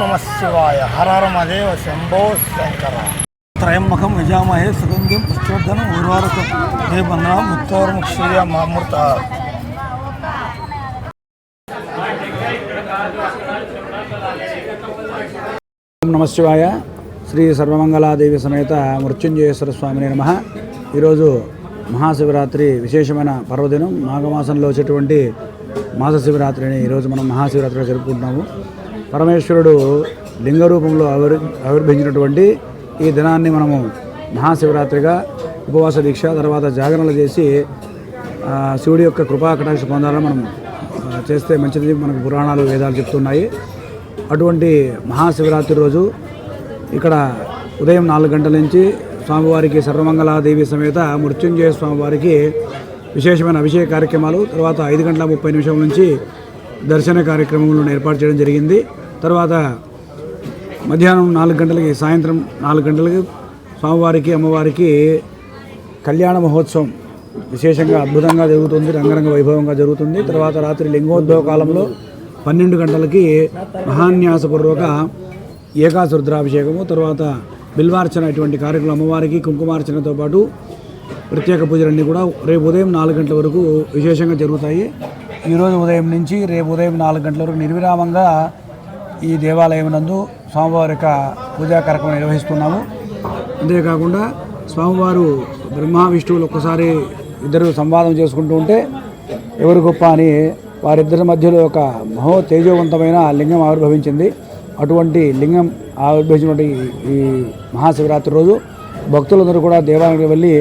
నమశివాయ హరహర మదేవ శంభో శంకర త్రయంబకం యజామహే సుగంధిం పుష్టివర్ధనం ఊర్వారకం హే బంధనం ముత్తోర్ముక్షీయ మామూర్త శ్రీ సర్వమంగళాదేవి సమేత మృత్యుంజయేశ్వర స్వామిని నమ ఈరోజు మహాశివరాత్రి విశేషమైన పర్వదినం. మాఘమాసంలో వచ్చేటువంటి మాస శివరాత్రిని ఈరోజు మనం మహాశివరాత్రిగా జరుపుకుంటున్నాము. పరమేశ్వరుడు లింగ రూపంలో ఆవిర్ ఆవిర్భించినటువంటి ఈ దినాన్ని మనము మహాశివరాత్రిగా ఉపవాస దీక్ష తర్వాత జాగరణలు చేసి శివుడి యొక్క కృపా కటాక్ష పొందాలని మనం చేస్తే మంచిది. మనకు పురాణాలు వేదాలు చెప్తున్నాయి. అటువంటి మహాశివరాత్రి రోజు ఇక్కడ ఉదయం నాలుగు గంటల నుంచి స్వామివారికి సర్వమంగళాదేవి సమేత మృత్యుంజయ స్వామివారికి విశేషమైన అభిషేక కార్యక్రమాలు తర్వాత ఐదు గంటల ముప్పై నిమిషం నుంచి దర్శన కార్యక్రమంలో ఏర్పాటు చేయడం జరిగింది. తర్వాత మధ్యాహ్నం నాలుగు గంటలకి సాయంత్రం నాలుగు గంటలకి స్వామివారికి అమ్మవారికి కళ్యాణ మహోత్సవం విశేషంగా అద్భుతంగా జరుగుతుంది రంగరంగ వైభవంగా జరుగుతుంది. తర్వాత రాత్రి లింగోద్భవ కాలంలో పన్నెండు గంటలకి మహాన్యాసపూర్వక ఏకాశరుద్రాభిషేకము తర్వాత బిల్వార్చన ఇటువంటి కార్యక్రమం అమ్మవారికి కుంకుమార్చనతో పాటు ప్రత్యేక పూజలన్నీ కూడా రేపు ఉదయం నాలుగు గంటల వరకు విశేషంగా జరుగుతాయి. ఈరోజు ఉదయం నుంచి రేపు ఉదయం నాలుగు గంటల వరకు నిర్విరామంగా ఈ దేవాలయం నందు స్వామివారి యొక్క పూజా కార్యక్రమం నిర్వహిస్తున్నాము. అంతేకాకుండా స్వామివారు బ్రహ్మ విష్ణువులు ఒక్కసారి ఇద్దరు సంవాదం చేసుకుంటూ ఉంటే ఎవరు గొప్ప అని వారిద్దరి మధ్యలో ఒక మహో తేజవంతమైన లింగం ఆవిర్భవించింది. అటువంటి లింగం ఆవిర్భవించినటువంటి ఈ మహాశివరాత్రి రోజు భక్తులందరూ కూడా దేవాలయానికి వెళ్ళి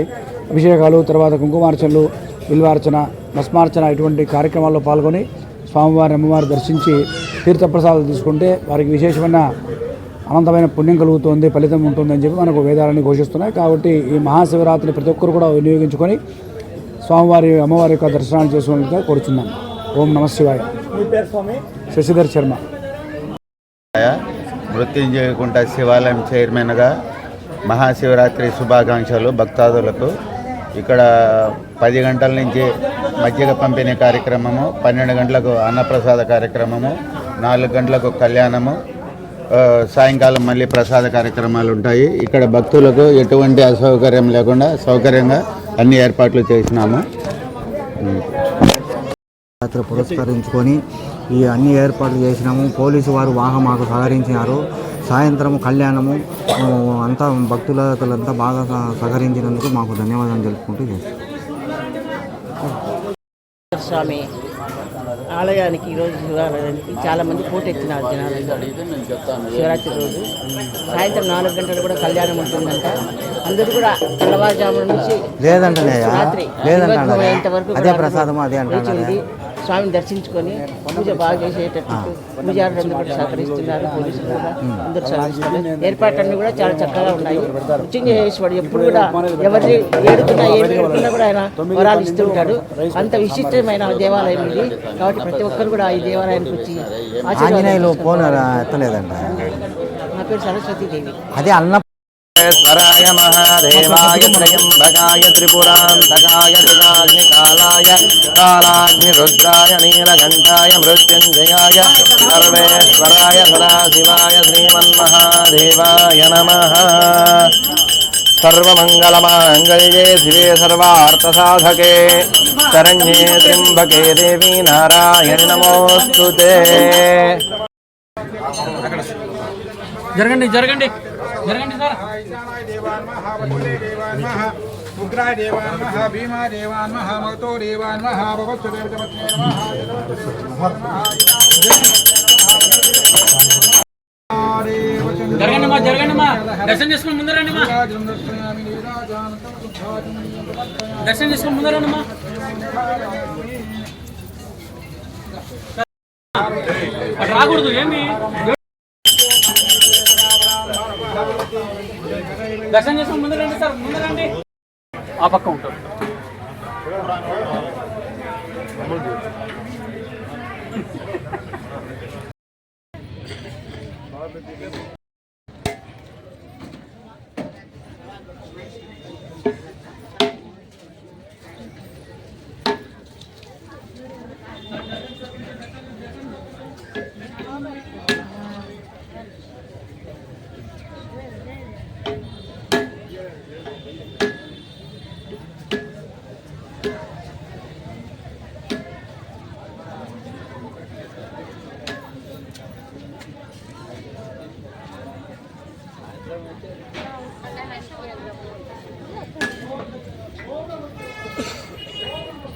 అభిషేకాలు తర్వాత కుంకుమార్చనలు విల్వార్చన భస్మార్చన ఇటువంటి కార్యక్రమాల్లో పాల్గొని స్వామివారి అమ్మవారి దర్శించి తీర్థప్రసాదాలు తీసుకుంటే వారికి విశేషమైన అనంతమైన పుణ్యం కలుగుతుంది ఫలితం ఉంటుందని చెప్పి మనకు వేదాలని ఘోషిస్తున్నాయి. కాబట్టి ఈ మహాశివరాత్రిని ప్రతి ఒక్కరు కూడా వినియోగించుకొని స్వామివారి అమ్మవారి యొక్క దర్శనాలు చేసుకోవాలని కోరుచున్నాను. ఓం నమ శివాయ. మీ పేరు స్వామి? శశిధర్ శర్మ. మృత్యుంజయకుంట శివాలయం చైర్మన్గా మహాశివరాత్రి శుభాకాంక్షలు భక్తాదులకు. ఇక్కడ పది గంటల నుంచి మజ్జిగ పంపిణీ కార్యక్రమము పన్నెండు గంటలకు అన్నప్రసాద కార్యక్రమము నాలుగు గంటలకు కళ్యాణము సాయంకాలం మళ్ళీ ప్రసాద కార్యక్రమాలు ఉంటాయి. ఇక్కడ భక్తులకు ఎటువంటి అసౌకర్యం లేకుండా సౌకర్యంగా అన్ని ఏర్పాట్లు చేసినాము. యాత్ర పురస్కరించుకొని ఈ అన్ని ఏర్పాట్లు చేసినాము. పోలీసు వారు బాగా మాకు సహకరించినారు. సాయంత్రం కళ్యాణము అంతా భక్తులంతా బాగా సహ- సహకరించినందుకు మాకు ధన్యవాదాలు తెలుపుకుంటూ చేస్తాం స్వామి ఆలయానికి ఈరోజు శివాలయానికి చాలా మంది పోటెత్తినారు జనాలు. శివరాత్రి రోజు. సాయంత్రం నాలుగు గంటలు కూడా కళ్యాణం ఉంటుందంట. అందరూ కూడా తెల్లవారుజామున నుంచి రాత్రి లేదంట వరకు అదే ప్రసాదం అదే ఉండి స్వామిని దర్శించుకొని పూజ బాగా చేసేటట్టు పూజారులు అందరూ కూడా సహకరిస్తున్నారు పోలీసులు కూడా అందరూ సహకరిస్తున్నారు. ఏర్పాట్లన్నీ కూడా చాలా చక్కగా ఉన్నాయి. మృత్యుంజయేశ్వరుడు ఎప్పుడు కూడా ఎవరిని ఏడుకున్నా ఏమి ఏడుకున్నా కూడా ఆయన వరాలు ఇస్తుంటాడు అంత విశిష్టమైన దేవాలయం ఇది. కాబట్టి ప్రతి ఒక్కరు కూడా ఈ దేవాలయానికి వచ్చి ఆంజనేయులు ఎత్తలేదంట. నా పేరు సరస్వతీదేవి. అదే అన్న ేశ్వరాయ మహాదేవాయ త్రయంబకాయ త్రిపురాంతకాయ దుగాగ్నికాలాయ కాలాగ్నిరుద్రాయ నీలకంఠాయ మృత్యుంజయాయ సర్వేశ్వరాయ సదాశివాయ శ్రీమన్మహాదేవాయ నమ సర్వమంగళమాంగళ్యే శివే సర్వార్థసాధకే శరణ్యే త్రింబకే దేవి నారాయణ నమోస్తు జరగండి జరగండి. జరగండి జరగండి సార్. ఉగ్రాయ దేవాన్ మహా భీమా దేవాన్ మహా మగతో దేవాన్ మహా భగవత్సు దేవతమత్నే జరగండి మా జరగండి మా. దర్శనం చేసుకుని ముందరండి మా. దర్శనం చేసుకుని ముందరండి మా. రాకూడదు ఏంది దర్శనం చేసుకుని ముందు రండి సార్ ముందు రండి ఆ పక్క ఉంటాం